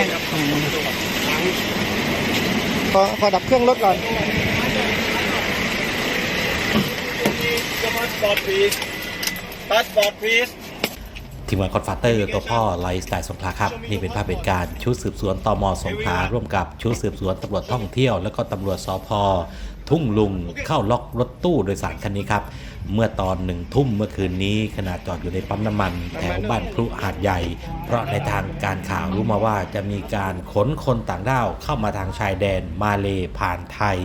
แน่นนั่งแน่นครับพอพอดับเครื่องรถก่อน passport please passport please ทีมงานคอนฟาเตอร์ตัวพ่อไลฟ์สไตล์สงขลาครับ นี่เป็นภาพเหตุการณ์ชุดสืบสวนตมสงขลาร่วมกับชุดสืบสวนตำรวจท่องเที่ยว แล้วก็ตำรวจสพ ทุ่งลุงเข้าล็อกรถตู้โดยสารคันนี้ครับ เมื่อตอนหนึ่งทุ่มเมื่อคืนนี้ขณะจอดอยู่ในปั๊มน้ำมัน แถวบ้านพลุหาดใหญ่ เพราะในทางการข่าวรู้มาว่าจะมีการขนคนต่างด้าวเข้ามาทางชายแดนมาเลผ่านไทย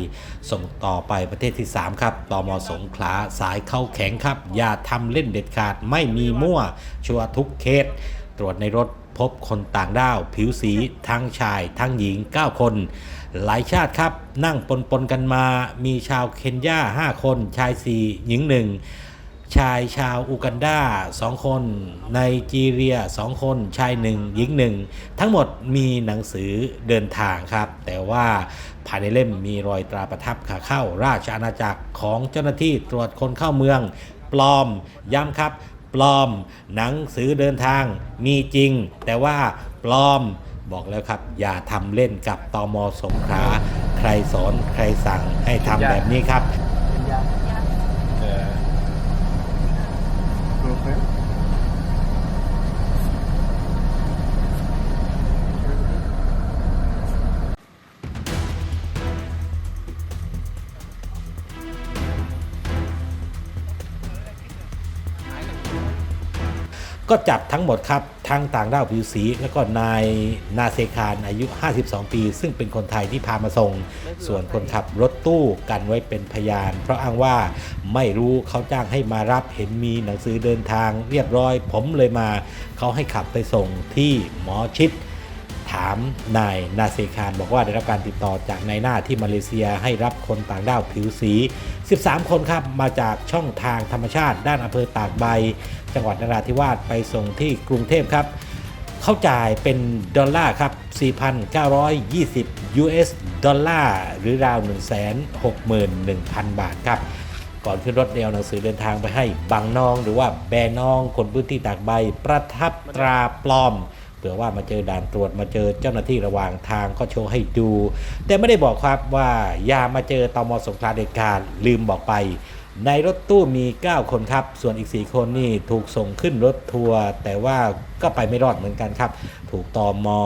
ส่งต่อไปประเทศที่ 3 ครับตมสงขลาสายเข้าแข็งครับ อย่าทำเล่นเด็ดขาดไม่มีมั่วชัวร์ทุกเคสตรวจในรถ พบคนต่างด้าว ผิวสีทั้งชาย ทั้งหญิง 9 คน หลายชาติครับนั่งปนปนกันมา มีชาวเคนยา 5 คน ชาย 4 หญิง 1 ชายชาวอูกันดา 2 คนไนจีเรีย 2 คน ชาย 1 หญิง 1 ทั้งหมดมีหนังสือเดินทางครับ แต่ว่าภายในเล่มมีรอยตราประทับขาเข้าราชอาณาจักรของเจ้าหน้าที่ตรวจคนเข้าเมือง ปลอมย้ำครับ ปลอม หนังสือเดินทางมีจริง แต่ว่าปลอมบอกแล้วครับ อย่าทำเล่นกับตอมสงขลาใครสอนใครสั่งให้ทำแบบนี้ครับเป็นยา ก็จับทั้งหมดครับ ทั้งต่างด้าวผิวสี แล้วก็นายนาเซคารอายุ 52 ปี ซึ่งเป็นคนไทยที่พามาส่ง ส่วนคนขับรถตู้กันไว้เป็นพยาน เพราะอ้างว่าไม่รู้เขาจ้างให้มารับเห็นมีหนังสือเดินทางเรียบร้อย ผมเลยมา เขาให้ขับไปส่งที่หมอชิดามนายนาเซคารบอกว่าได้รับการติดต่อจากนายหน้าที่มาเลเซียให้รับคนต่างด้าวผิวสี 13 คนครับมาจากช่องทางธรรมชาติ ด้านอำเภอตากใบ จังหวัดนราธิวาสไปส่งที่กรุงเทพครับเข้าจ่ายเป็นดอลลาร์ครับ 4,920 US ดอลลาร์หรือราว 161,000 บาทครับ ก่อนขึ้นรถเดียวหนังสือเดินทางไปให้บางนอง หรือว่าแบนองคนพื้นที่ตากใบ ประทับตราปลอม ผื่อว่ามาเจอด่านตรวจมาเจอเจ้าหน้าที่ระหว่างทางก็โชว์ให้ดู แต่ไม่ได้บอกครับว่าอย่ามาเจอตมสงขลาเด็ดขาดลืมบอกไป ในรถตู้มี 9 คนครับ ส่วนอีก 4 คนนี่ถูกส่งขึ้นรถทัวร์แต่ว่าก็ไปไม่รอดเหมือนกันครับ ถูกตอมอ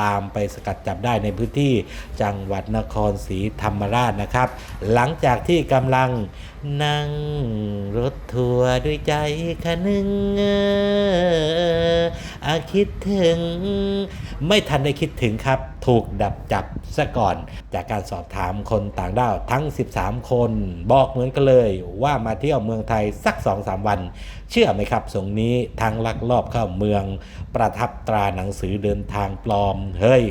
ตามไปสกัดจับได้ในพื้นที่จังหวัดนครศรีธรรมราชนะครับ หลังจากที่กำลังนั่งรถทัวร์ด้วยใจคะนึงเอออาคิดถึง ไม่ทันได้คิดถึงครับ ถูกดับจับซะก่อน จากการสอบถามคนต่างด้าวทั้ง 13 คน บอกเหมือนกันเลยว่ามาเที่ยวเมืองไทยสัก 2-3 วัน เชื่อไหมครับส่งนี้ทางลักลอบเข้าเมือง ประทับตราหนังสือเดินทางปลอม เฮ้ย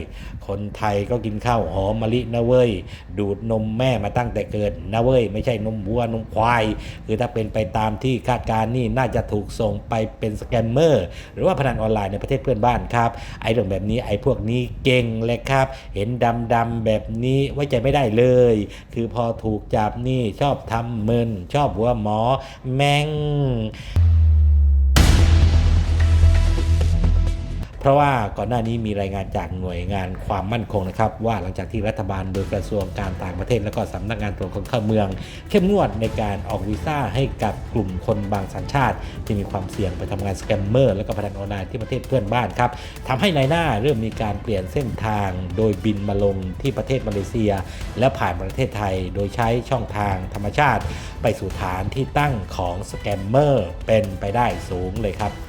คนไทยก็กินข้าวหอมมะลินะเว้ย ดูดนมแม่มาตั้งแต่เกิดนะเว้ย ไม่ใช่นมวัวนมควาย คือถ้าเป็นไปตามที่คาดการณ์นี่น่าจะถูกส่งไปเป็นสแกมเมอร์หรือว่าพนันออนไลน์ในประเทศเพื่อนบ้านครับไอ้เรื่องแบบนี้ไอ้พวกนี้เก่งเลยครับ เห็นดำๆแบบนี้ไว้ใจไม่ได้เลย คือพอถูกจับนี่ชอบทำเมิน ชอบหัวหมอแม่ง ราะว่าก่อนหน้านี้มีรายงานจากหน่วยงานความมั่นคงนะครับ ว่าหลังจากที่รัฐบาลโดยกระทรวงการต่างประเทศ และก็สำนักงานตรวจคนเข้าเมือง เข้มงวดในการออกวีซ่าให้กับกลุ่มคนบางสัญชาติ ที่มีความเสี่ยงไปทำงานสแกมเมอร์และก็พนันออนไลน์ที่ประเทศเพื่อนบ้านครับทำให้ในายหน้าเริ่มมีการเปลี่ยนเส้นทาง โดยบินมาลงที่ประเทศมาเลเซีย และผ่านประเทศไทย โดยใช้ช่องทางธรรมชาติ ไปสู่ฐานที่ตั้งของสแกมเมอร์เป็นไปได้สูงเลยครับ